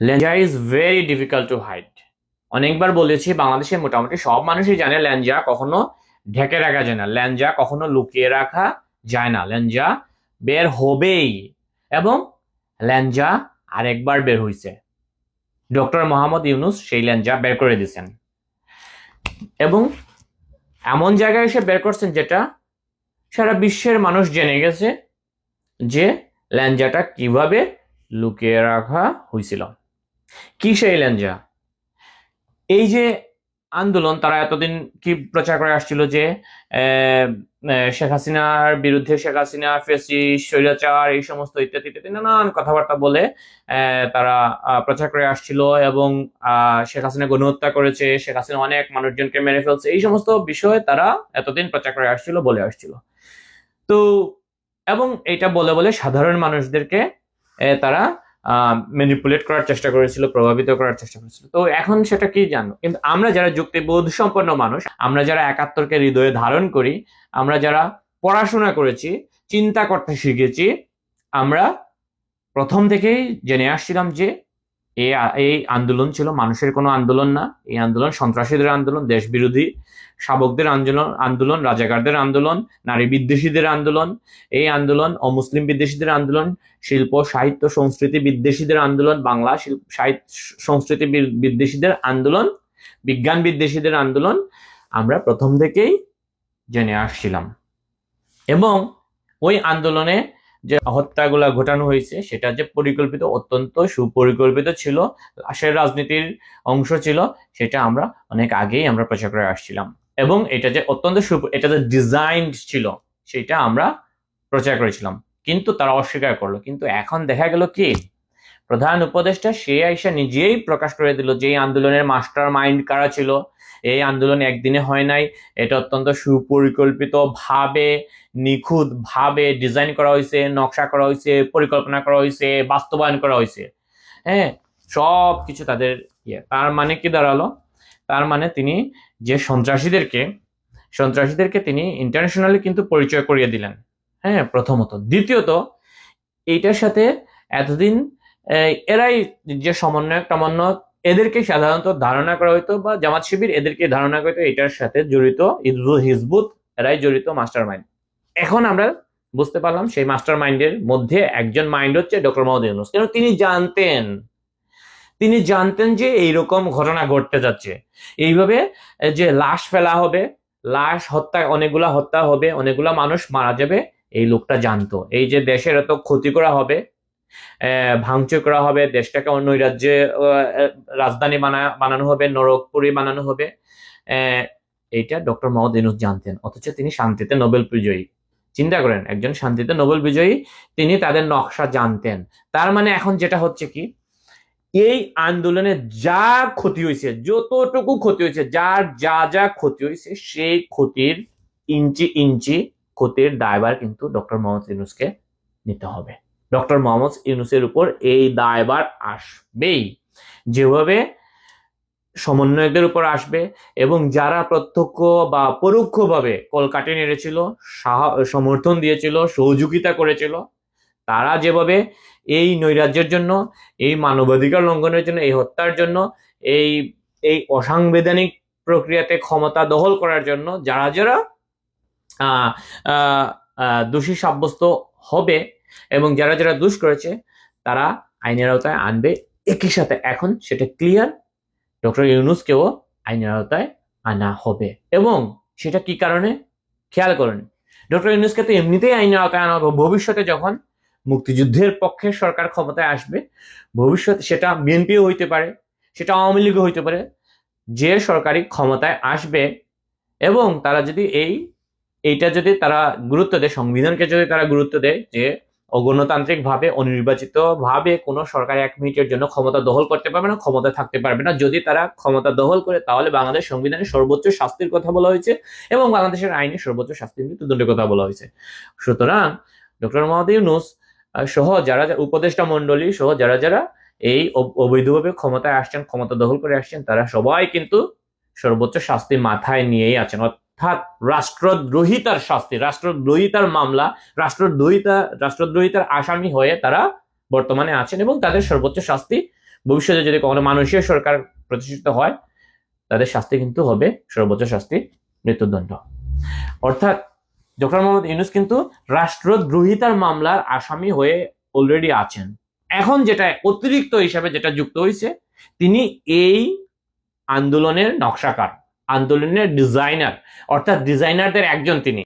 ল্যাঞ্জা is very difficult to hide অনেকবার বলেছি, বাংলাদেশে মোটামুটি সব মানুষই জানে ল্যাঞ্জা কখনো ঢেকে রাখা যায় না। ল্যাঞ্জা কখনো লুকিয়ে রাখা যায় না। ল্যাঞ্জা বের হবেই। এবং ল্যাঞ্জা আরেকবার বের হয়েছে ডক্টর মোহাম্মদ ইউনুস সেই ল্যাঞ্জা বের করে দিয়েছেন। এবং এমন জায়গায় এসে বের করছেন যেটা সারা বিশ্বের মানুষ জেনে গেছে যে ল্যাঞ্জাটা কীভাবে লুকিয়ে রাখা হয়েছিল কি সেই ল্যাঞ্জা? এই যে আন্দোলন, তারা এতদিন কি প্রচার করে আসছিল যে শেখ হাসিনার বিরুদ্ধে শেখ হাসিনা ফেসি স্বৈরাচার, এই সমস্ত ইত্যাদি ইত্যাদি নানান কথাবার্তা বলে তারা প্রচার করে আসছিল এবং শেখ হাসিনা গণহত্যা করেছে, শেখ হাসিনা অনেক মানুষজনকে মেরে ফেলছে, এই সমস্ত বিষয়ে তারা এতদিন প্রচার করে আসছিল, বলে আসছিল। তো, এবং এটা বলে বলে সাধারণ মানুষদেরকে তারা ম্যানিপুলেট করার চেষ্টা করেছিল, প্রভাবিত করার চেষ্টা করেছিল। তো এখন সেটা কি জানো কিন্তু আমরা যারা যুক্তিবোধ সম্পন্ন মানুষ, আমরা যারা একাত্তরকে হৃদয়ে ধারণ করি, আমরা যারা পড়াশোনা করেছি, চিন্তা করতে শিখেছি, আমরা প্রথম থেকেই জেনে আসছিলাম যে এই এই আন্দোলন ছিল মানুষের কোনো আন্দোলন না। এই আন্দোলন সন্ত্রাসীদের আন্দোলন দেশ বিরোধী শাবকদের আন্দোলন আন্দোলন, রাজাকারদের আন্দোলন, নারী বিদ্বেষীদের আন্দোলন, এই আন্দোলন, অমুসলিম বিদ্বেষীদের আন্দোলন, শিল্প, সাহিত্য, সংস্কৃতি বিদ্বেষীদের আন্দোলন, বাংলা শিল্প, সাহিত্য, সংস্কৃতি বিদ্বেষীদের আন্দোলন, বিজ্ঞান বিদ্বেষীদের আন্দোলন, আমরা প্রথম থেকেই জেনে আসছিলাম। এবং ওই আন্দোলনে যে হত্যাগুলা ঘটানো হয়েছে, সেটা যে পরিকল্পিত, অত্যন্ত সুপরিকল্পিত ছিল লাশের রাজনীতির অংশ ছিল, সেটা আমরা অনেক আগেই আমরা প্রচার করে আসছিলাম। এবং এটা যে অত্যন্ত সু- এটা যে ডিজাইন ছিল, সেটা আমরা প্রচার করেছিলাম। কিন্তু তারা অস্বীকার করল। কিন্তু এখন দেখা গেল কি প্রধান উপদেষ্টা সে আইসা নিজেই প্রকাশ করে দিল যে এই আন্দোলনের মাস্টার মাইন্ড কারা ছিল। এই আন্দোলন একদিনে হয় নাই। এটা অত্যন্ত সুপরিকল্পিত ভাবে নিখুঁত ভাবে ডিজাইন করা হয়েছে, নকশা করা হয়েছে, পরিকল্পনা করা হয়েছে, বাস্তবায়ন করা হয়েছে। হ্যাঁ সব কিছু তাদের ইয়ে। তার মানে কি দাঁড়াল? তার মানে তিনি যে সন্ত্রাসীদেরকে সন্ত্রাসীদেরকে তিনি ইন্টারন্যাশনালি কিন্তু পরিচয় করিয়ে দিলেন। হ্যাঁ প্রথমত। দ্বিতীয়ত, এইটার সাথে এতদিন এরাই যে সমন্বয়ক টমন্বয়ক এদেরকে সাধারণত ধারণা করা হইতো বা জামাত শিবির এদেরকে ধারণা করা হইতো, এটার সাথে জড়িত হিজবুত হিজবুত এরাই জড়িত মাস্টার মাইন্ড এখন আমরা বুঝতে পারলাম সেই মাস্টার মাইন্ডের মধ্যে একজন মাইন্ড হচ্ছে ডক্টর মোহাম্মদ ইউনুস। কেন? তিনি জানতেন। তিনি জানতেন যে এইরকম ঘটনা ঘটতে যাচ্ছে। এইভাবে যে লাশ ফেলা হবে, লাশ হত্যা, অনেকগুলা হত্যা হবে, অনেকগুলা মানুষ মারা যাবে, এই লোকটা জানতো। এই যে দেশের এত ক্ষতি করা হবে ভাঙচুর করা হবে, দেশটাকে অন্য রাজ্যে রাজধানী বানা, বানানো হবে, নরকপুরি বানানো হবে। এইটা ডক্টর মোহাম্মদ ইউনুস জানতেন, অথচ তিনি শান্তিতে নোবেল বিজয়ী। চিন্তা করেন, একজন শান্তিতে নোবেল বিজয়ী, তিনি তাদের নকশা জানতেন। তার মানে এখন যেটা হচ্ছে কি, এই আন্দোলনে যা ক্ষতি হয়েছে, যতটুকু ক্ষতি হয়েছে, যার যা যা ক্ষতি হয়েছে, সেই ক্ষতির ইঞ্চি ইঞ্চি ক্ষতির দায়ভার কিন্তু ডক্টর মোহাম্মদ ইউনুসকে নিতে হবে। ডক্টর মোহাম্মদ ইউনুসের উপর এই দায়বার আসবেই। যেভাবে সমন্বয়কদের উপর আসবে এবং যারা প্রত্যক্ষ বা পরোক্ষভাবে কলকাটে নেড়েছিল সমর্থন দিয়েছিল, সহযোগিতা করেছিল, তারা যেভাবে এই নৈরাজ্যের জন্য, এই মানবাধিকার লঙ্ঘনের জন্য, এই হত্যার জন্য, এই এই অসাংবিধানিক প্রক্রিয়াতে ক্ষমতা দখল করার জন্য যারা যারা দোষী সাব্যস্ত হবে এবং যারা যারা দোষ করেছে, তারা আইনের আওতায় আনবে একই সাথে। এখন সেটা ক্লিয়ার ডক্টর ইউনুসকেও আইনের আওতায় আনা হবে। এবং সেটা কি কারণে? খেয়াল করেন, ডক্টর ইউনুসকে তো এমনিতেই আইনের আওতায় আনা হবে। ভবিষ্যতে যখন মুক্তিযুদ্ধের পক্ষে সরকার ক্ষমতায় আসবে, ভবিষ্যতে সেটা বিএনপিও হইতে পারে, সেটা আওয়ামী লীগও হইতে পারে, যে সরকারি ক্ষমতায় আসবে এবং তারা যদি এই, এইটা যদি তারা গুরুত্ব দেয়, সংবিধানকে যদি তারা গুরুত্ব দেয় যে অগণতান্ত্রিক ভাবে অনির্বাচিত ভাবে কোনো সরকার এক মিনিটের জন্য ক্ষমতা দখল করতে পারবে না ক্ষমতা থাকতে পারবে না। যদি তারা ক্ষমতা দখল করে, তাহলে বাংলাদেশ সংবিধানে সর্বোচ্চ শাস্তির কথা বলা হয়েছে এবং বাংলাদেশের আইনে সর্বোচ্চ শাস্তির মৃত্যুদণ্ডের কথা বলা হয়েছে। সুতরাং, ডক্টর মোহাম্মদ ইউনুস সহ যারা উপদেষ্টা মন্ডলী সহ যারা যারা এই অব- অবৈধভাবে ক্ষমতায় আসছেন, ক্ষমতা দখল করে আসছেন, তারা সবাই কিন্তু সর্বোচ্চ শাস্তি মাথায় নিয়েই আছেন। অর্থাৎ রাষ্ট্রদ্রোহিতার শাস্তি, রাষ্ট্রদ্রোহিতার মামলা, রাষ্ট্রদ্রোহিতা, রাষ্ট্রদ্রোহিতার আসামি হয়ে তারা বর্তমানে আছেন এবং তাদের সর্বোচ্চ শাস্তি ভবিষ্যতে যদি কখনো মানুষীয় সরকার প্রতিষ্ঠিত হয়, তাদের শাস্তি কিন্তু হবে, সর্বোচ্চ শাস্তি মৃত্যুদণ্ড। অর্থাৎ ডক্টর মোহাম্মদ ইউনুস কিন্তু রাষ্ট্রদ্রোহিতার মামলার আসামি হয়ে অলরেডি আছেন। এখন যেটা অতিরিক্ত হিসাবে যেটা যুক্ত হয়েছে, তিনি এই আন্দোলনের নকশাকার। আন্দোলনের ডিজাইনার অর্থাৎ ডিজাইনারদের একজন তিনি।